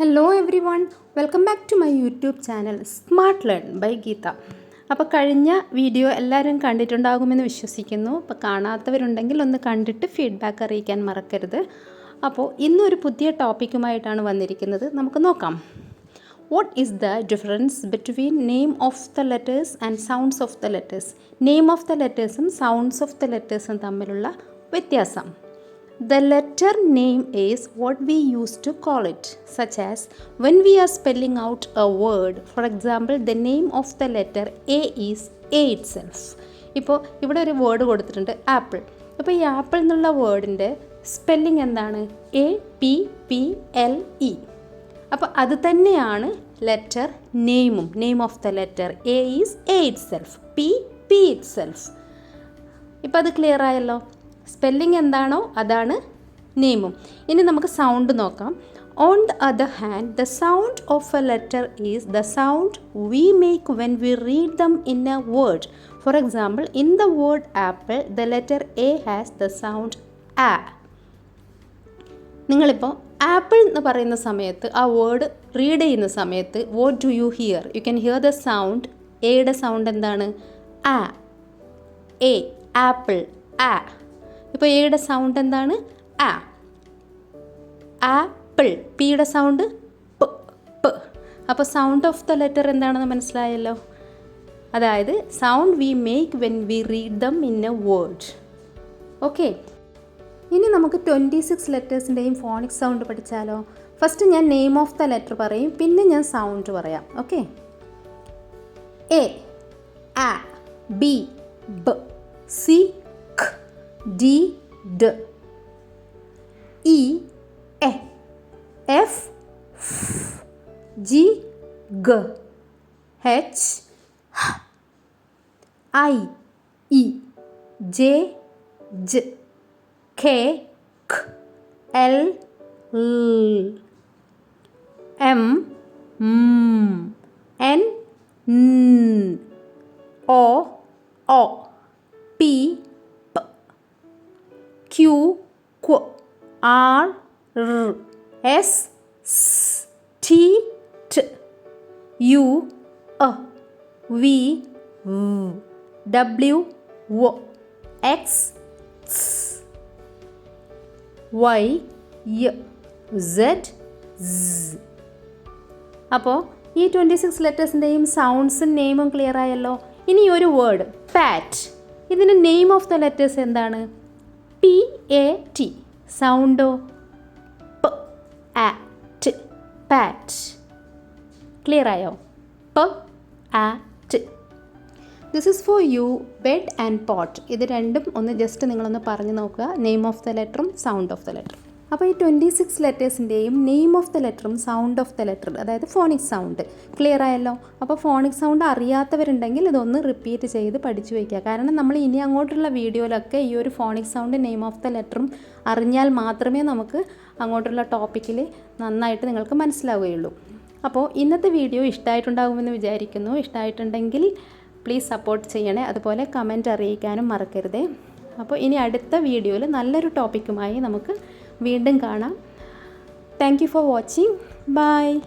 Hello everyone welcome back to my YouTube channel Smart Learn by Geetha അപ്പോൾ കഴിഞ്ഞ video എല്ലാവരും കണ്ടിട്ടുണ്ടാകുമെന്ന് വിശ്വസിക്കുന്നു. അപ്പോൾ കാണാത്തവരുണ്ടെങ്കിൽ ഒന്ന് കണ്ടിട്ട് ഫീഡ്ബാക്ക് അറിയിക്കാൻ മറക്കരുത്. അപ്പോൾ ഇന്നൊരു പുതിയ ടോപ്പിക്കുമായിട്ടാണ് വന്നിരിക്കുന്നത്. നമുക്ക് നോക്കാം. What is the difference between name of the letters and sounds of the letters name of the ലെറ്റേഴ്സും sounds of the ലെറ്റേഴ്സും തമ്മിലുള്ള വ്യത്യാസം. The letter name is what we used to call it, such as when we are spelling out a word. For example, the name of the letter A is A self ഇപ്പോൾ ഇവിടെ ഒരു word കൊടുത്തിട്ടുണ്ട് apple അപ്പോൾ ഈ apple എന്നുള്ള വേർഡിന്റെ spelling എന്താണ്? A P P L E അപ്പോൾ അത് തന്നെയാണ് ലെറ്റർ നെയിമും name of the letter A is A itself P P itself ഇപ്പോൾ അത് ക്ലിയർ ആയല്ലോ? സ്പെല്ലിംഗ് എന്താണോ അതാണ് നെയിമും. ഇനി നമുക്ക് സൗണ്ട് നോക്കാം. On the other hand the sound of a letter is the sound we make when we read them in a word for example in the word apple the letter A has the sound ah നിങ്ങളിപ്പോൾ apple എന്ന് പറയുന്ന സമയത്ത് ആ word read ചെയ്യുന്ന സമയത്ത് what do you hear you can hear the sound എയുടെ sound എന്താണ്? ആ എ ആപ്പിൾ ആ ഇപ്പോൾ എയുടെ സൗണ്ട് എന്താണ്? ആ ആപ്പിൾ പിയുടെ സൗണ്ട് പ് അപ്പോൾ സൗണ്ട് ഓഫ് ദ ലെറ്റർ എന്താണെന്ന് മനസ്സിലായല്ലോ? അതായത് sound we make when we read them in a word okay ഇനി നമുക്ക് ട്വന്റി സിക്സ് ലെറ്റേഴ്സിന്റെയും ഫോണിക് സൗണ്ട് പഠിച്ചാലോ? ഫസ്റ്റ് ഞാൻ നെയിം ഓഫ് ദ ലെറ്റർ പറയും പിന്നെ ഞാൻ സൗണ്ട് പറയാം. ഓക്കെ എ ആ ബി ബ C D D. E E. F F. G G. H. H I E. J J. K K. L L. M M N N. O ക്വ R S T T U A V W O X Y Z അപ്പോൾ ഈ twenty six ലെറ്റേഴ്സിന്റെയും സൗണ്ട്സും നെയിമും clear ആയല്ലോ. ഇനി ഒരു word pat ഇതിന്റെ name of the letters എന്താണ്? P A T സൗണ്ടോ പ് ആറ്റ് പാറ്റ് ക്ലിയർ ആയോ? പ് ആ ട് this is for you bed and pot ഇത് രണ്ടും ഒന്ന് ജസ്റ്റ് നിങ്ങളൊന്ന് പറഞ്ഞു നോക്കുക. നെയിം ഓഫ് ദ ലെറ്ററും സൗണ്ട് ഓഫ് ദ ലെറ്ററും അപ്പോൾ ഈ ട്വന്റി സിക്സ് ലെറ്റേഴ്സിന്റെയും നെയിം ഓഫ് ദ ലെറ്ററും സൗണ്ട് ഓഫ് ദ ലെറ്റർ അതായത് ഫോണിക് സൗണ്ട് ക്ലിയർ ആയല്ലോ? അപ്പോൾ ഫോണിക് സൗണ്ട് അറിയാത്തവരുണ്ടെങ്കിൽ ഇതൊന്ന് റിപ്പീറ്റ് ചെയ്ത് പഠിച്ചു വയ്ക്കുക കാരണം നമ്മൾ ഇനി അങ്ങോട്ടുള്ള വീഡിയോയിലൊക്കെ ഈ ഒരു phonic sound name of the ലെറ്ററും അറിഞ്ഞാൽ മാത്രമേ നമുക്ക് അങ്ങോട്ടുള്ള ടോപ്പിക്കിൽ നന്നായിട്ട് നിങ്ങൾക്ക് മനസ്സിലാവുകയുള്ളൂ. അപ്പോൾ ഇന്നത്തെ വീഡിയോ ഇഷ്ടമായിട്ടുണ്ടാകുമെന്ന് വിചാരിക്കുന്നു. ഇഷ്ടമായിട്ടുണ്ടെങ്കിൽ പ്ലീസ് സപ്പോർട്ട് ചെയ്യണേ. അതുപോലെ കമന്റ് അറിയിക്കാനും മറക്കരുതേ. അപ്പോൾ ഇനി അടുത്ത വീഡിയോയിൽ നല്ലൊരു ടോപ്പിക്കുമായി നമുക്ക് വീണ്ടും കാണാം. Thank you for watching bye